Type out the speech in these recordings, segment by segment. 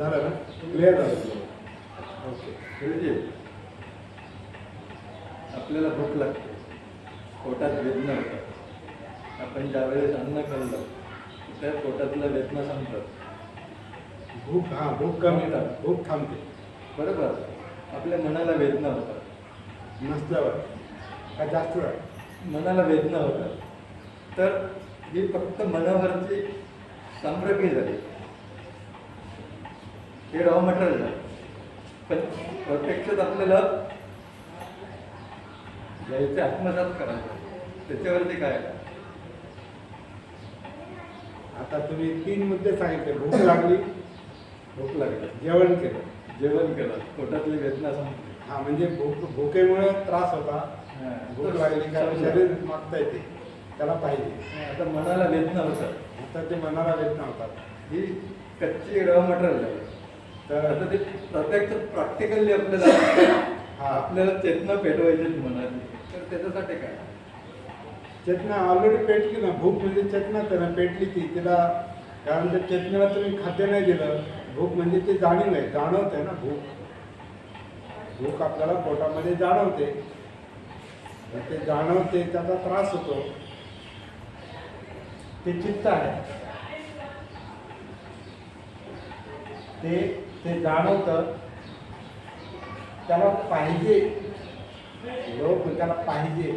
झालं ना? क्लिअर झालं. ओके आपल्याला भूक लागते. पोटात वेदना होतात आपण ज्यावेळेस अन्न खाल्लं त्या पोटातलं वेदना संपतात. भूक हां भूक कमी झाली भूक थांबते. बरोबर. आपल्या मनाला वेदना होतात. नसल्यावर का जास्त वेळ मनाला वेदना होतात. तर ही फक्त मनावरची संप्रक्री झाली. हे रॉ मटेरियल झालं पण प्रत्यक्षात आपल्याला घ्यायचे आत्मसात करायचं त्याच्यावरती काय? आता तुम्ही तीन मुद्दे सांगितले. भूक लागली. भूक लागली. जेवण केलं. जेवण केलं. पोटातली वेदना संपली. हा म्हणजे भूक भुकेमुळे त्रास होता. भूक लागली कारण शरीर मागता येते त्याला पाहिजे. आता मनाला वेदना होतात. आता ते मनाला वेदना होतात. ही कच्ची रॉ मटेरियल झाली तर आता ते प्रत्यक्ष प्रॅक्टिकली आपल्याला हा. आपल्याला चेतना पेटवायची मनाची तर त्याच्यासाठी काय? चेतना ऑलरेडी पेटली ना भूक म्हणजे चेतना तर ना पेटली ती. तिला कारण त्या चेतनेला तुम्ही खाद्य नाही दिलं. भूक म्हणजे ते जाणीव आहे जाणवते ना भूक. भूक आपल्याला पोटामध्ये जाणवते. ते जाणवते त्याचा त्रास होतो. ते चित्त आहे. ते ते जाणवतं. त्याला पाहिजे. लोक त्याला पाहिजे.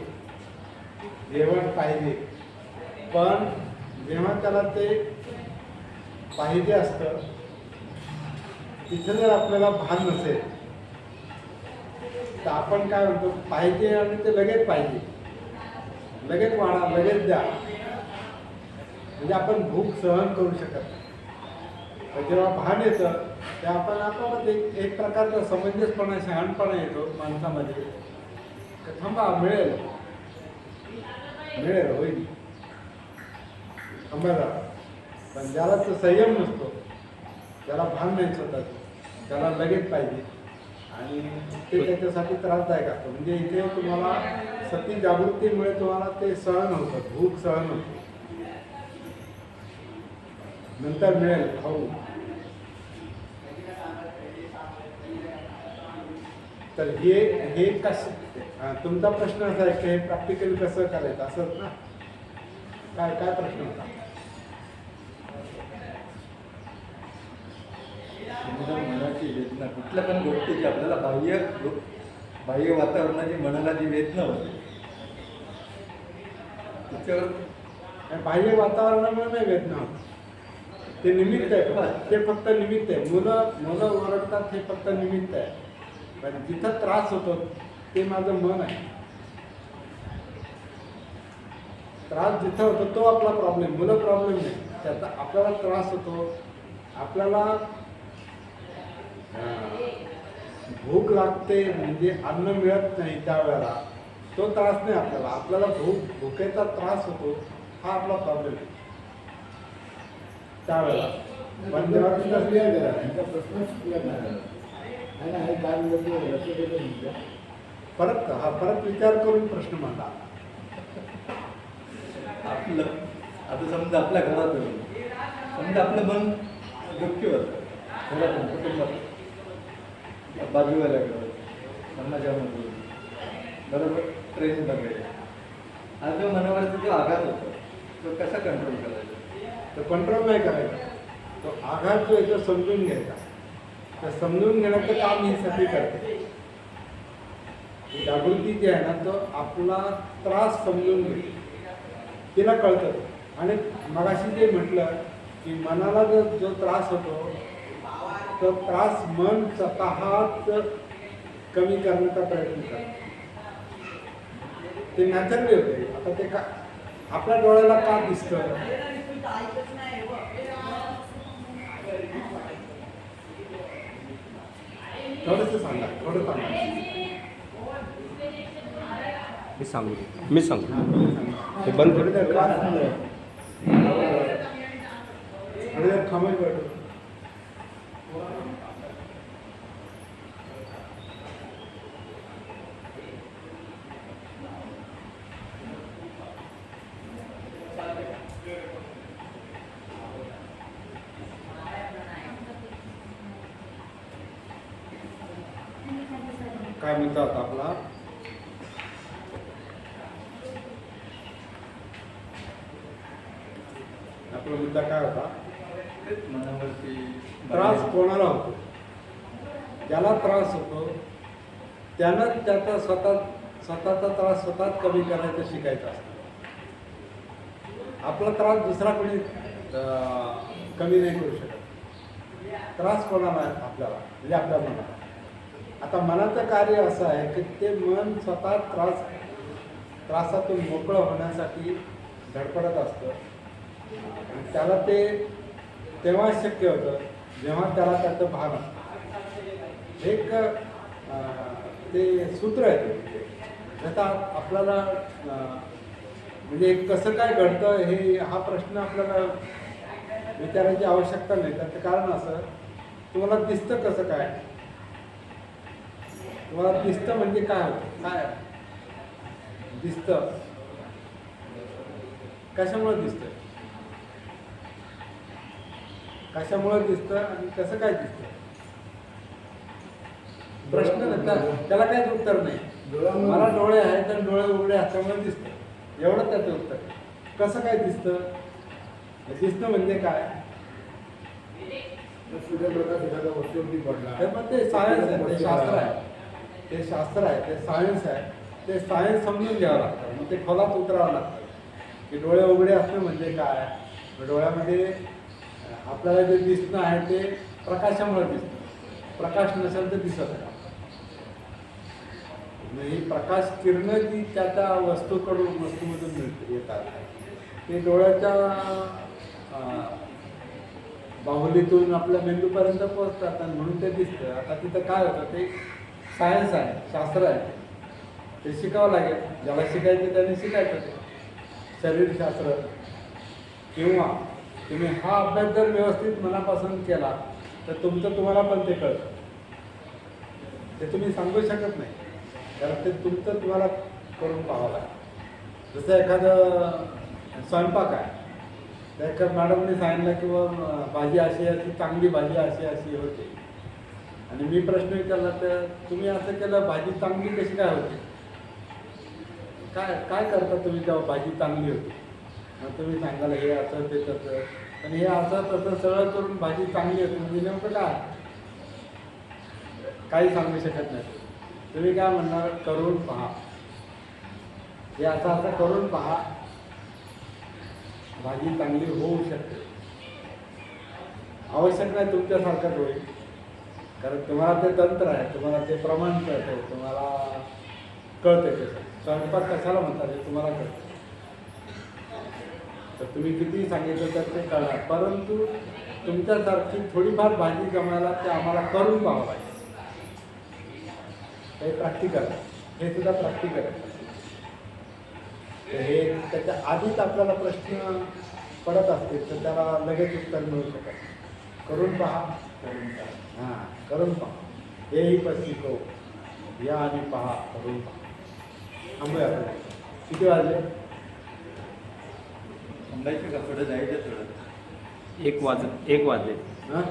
जेवण पाहिजे. पण जेव्हा त्याला ते पाहिजे असतं तिथं जर आपल्याला भान नसेल. तर आपण काय म्हणतो पाहिजे आणि ते लगेच पाहिजे. लगेच वाढा लगेच द्या. म्हणजे आपण भूक सहन करू शकत नाही. जेव्हा भान येतं ते आपण आपण एक एक प्रकारचा समंजसपणा शहाणपणा येतो माणसामध्ये. थांबा मिळेल. मिळेल होईल. थांबायला पण ज्याला तो संयम नसतो त्याला भान नाही स्वतःचं त्याला लगेच पाहिजे. आणि ते त्याच्यासाठी त्रासदायक असतं. म्हणजे इथे तुम्हाला सती जागृतीमुळे तुम्हाला ते सहन होतं भूक सहन होतं. नंतर मिळेल खाऊ तर हे हे कसं हा, तुमचा प्रश्न असा आहे की हे प्रॅक्टिकल कसं करायचं? असंच ना? काय काय प्रश्न होता? मनाची वेदना कुठल्या पण गोष्टीची आपल्याला बाह्य बाह्य वातावरणाची मनाला जी वेदना होते. त्याच्यावर बाह्य वातावरणामुळे नाही वेदना होत. ते निमित्त आहे ते फक्त निमित्त आहे. मुलं मुलं ओरडतात हे फक्त निमित्त आहे. पण जिथं त्रास होतो ते माझं मन आहे. त्रास जिथं होतो तो आपला प्रॉब्लेम मुलं प्रॉब्लेम नाही. त्याचा आपल्याला त्रास होतो. आपल्याला भूक लागते म्हणजे अन्न मिळत नाही त्यावेळेला. तो त्रास नाही आपल्याला. आपल्याला भूक भुकेचा त्रास होतो हा आपला प्रॉब्लेम आहे. त्यावेळेला पण तिथं clear झालं, परत हा परत विचार करून प्रश्न मांडा. आपलं आता समजा आपल्या घरात. समजा आपलं मन होतं घरातून कुटुंबात. बाजूवाल्याकडं समाजामध्ये बरोबर? ट्रेन बघायला. हा जो मनावरचा जो आघात होतो तो कसा कंट्रोल करायचा? तर कंट्रोल नाही करायचा. तो आघात जो आहे तो समजून घ्यायचा. तर समजून घेण्याचं काम ही सगळी करते जागृती जी आहे ना तो आपला त्रास समजून घेते. तिला कळतं. आणि मगाशी जे म्हटलं की मनाला जो जो त्रास होतो तो त्रास मन स्वतःच कमी करण्याचा प्रयत्न करतो. ते नॅचरली होते. आता ते का आपल्या डोळ्याला का दिसतं? थोडंसं सांगा थोडं सांगा. मी सांगू मी सांगू. हे बंद कर. देर क्लास थोडी काय म्हणतात आपला? आपला मुद्दा काय होता? मनावरती त्रास कोणाला होतो? ज्याला त्रास होतो त्यानं त्याचा स्वतः स्वतःचा त्रास स्वतःच कमी करायचं शिकायचं असतं. आपला त्रास दुसरा कोणी कमी नाही करू शकत. त्रास कोणाला आपल्याला म्हणजे आपल्या मनाला. आता मनाचं कार्य असं आहे की ते मन स्वतः त्रास त्रासातून मोकळं होण्यासाठी धडपडत असतं. आणि त्याला ते तेव्हा शक्य होतं जेव्हा त्याला त्याचं भान असतं. एक ते सूत्र आहे ते. त्याचा आपल्याला म्हणजे कसं काय घडतं हे हा प्रश्न आपल्याला विचारायची आवश्यकता नाही. त्याचं कारण असं तुम्हाला दिसतं कसं काय? तुम्हाला दिसतं म्हणजे काय होतं? काय? दिसतं. कशामुळे दिसतं? कशामुळे दिसतं आणि कसं काय दिसतं? प्रश्न त्याला काहीच उत्तर नाही. मला डोळे आहेत तर डोळे उघडे असल्यामुळे दिसतं. एवढं त्याचं उत्तर. कसं काय दिसतं? दिसणं म्हणजे काय? सूर्यप्रकाश एखाद्या वस्तूवरती पडला. ते सायन्स आहे ते शास्त्र आहे. ते शास्त्र आहे ते सायन्स आहे ते सायन्स समजून घ्यावं लागतं. मग ते खोलात उतरावं लागतं. की डोळे उघडे असणं म्हणजे काय? डोळ्यामध्ये आपल्याला जे दिसणं आहे ते प्रकाशामुळे दिसतं. प्रकाश नसेल तर दिसत नाही. म्हणजे ही प्रकाश किरणं जी त्या त्या वस्तूकडून वस्तूमधून मिळते येतात. ते डोळ्याच्या अं, बाहुलीतून आपल्या मेंदूपर्यंत पोहोचतात आणि म्हणून ते दिसतं. आता तिथं काय होतं ते सायन्स आहे शास्त्र आहे. ते शिकावं लागेल. ज्याला शिकायचं त्याने शिकायचं ते शरीरशास्त्र किंवा तुम्ही हा अभ्यास जर व्यवस्थित मनापासून केला तर तुमचं तुम्हाला पण ते कळतं. ते तुम्ही सांगू शकत नाही. कारण ते तुमचं तुम्हाला करून पाहावं लागेल. जसं एखादं स्वयंपाक आहे. तर एका मॅडमने सांगितलं की भाजी अशी अशी चांगली भाजी अशी अशी होते. आणि मी प्रश्न विचारला तर तुम्ही असं केलं भाजी चांगली कशी काय होते? काय काय करता तुम्ही तेव्हा भाजी चांगली होती? मग तुम्ही सांगाल हे असं ते तसं. आणि हे असं तसं सरळ करून भाजी चांगली होती म्हणजे नेमकं काय? काही सांगू शकत नाही. तुम्ही काय म्हणणार? करून पहा. हे असं असं करून पहा. भाजी चांगली होऊ शकते. आवश्यक नाही तुमच्यासारखंच होईल. कारण तुम्हाला ते तंत्र आहे तुम्हाला ते प्रमाण कळतं तुम्हाला कळतं ते स्वयंपाक कशाला म्हणतात हे तुम्हाला कळतं. तर तुम्ही किती सांगितलं तर ते कळणार परंतु तुमच्यासारखी थोडीफार भाजी जमायला ते आम्हाला करून पाहावं लागेल. हे प्रॅक्टिकल हे सुद्धा प्रॅक्टिकल तर हे त्याच्या आधीच आपल्याला प्रश्न पडत असतील तर त्याला लगेच उत्तर मिळू शकत करून पहा. करून पहा हां करून पहा. हेही पत्रिको या आणि पहा करून पहा. थांबूया आपण. किती वाजले? थांबायचं का? पुढे जायचं थोडं. एक वाज एक वाजले. हां?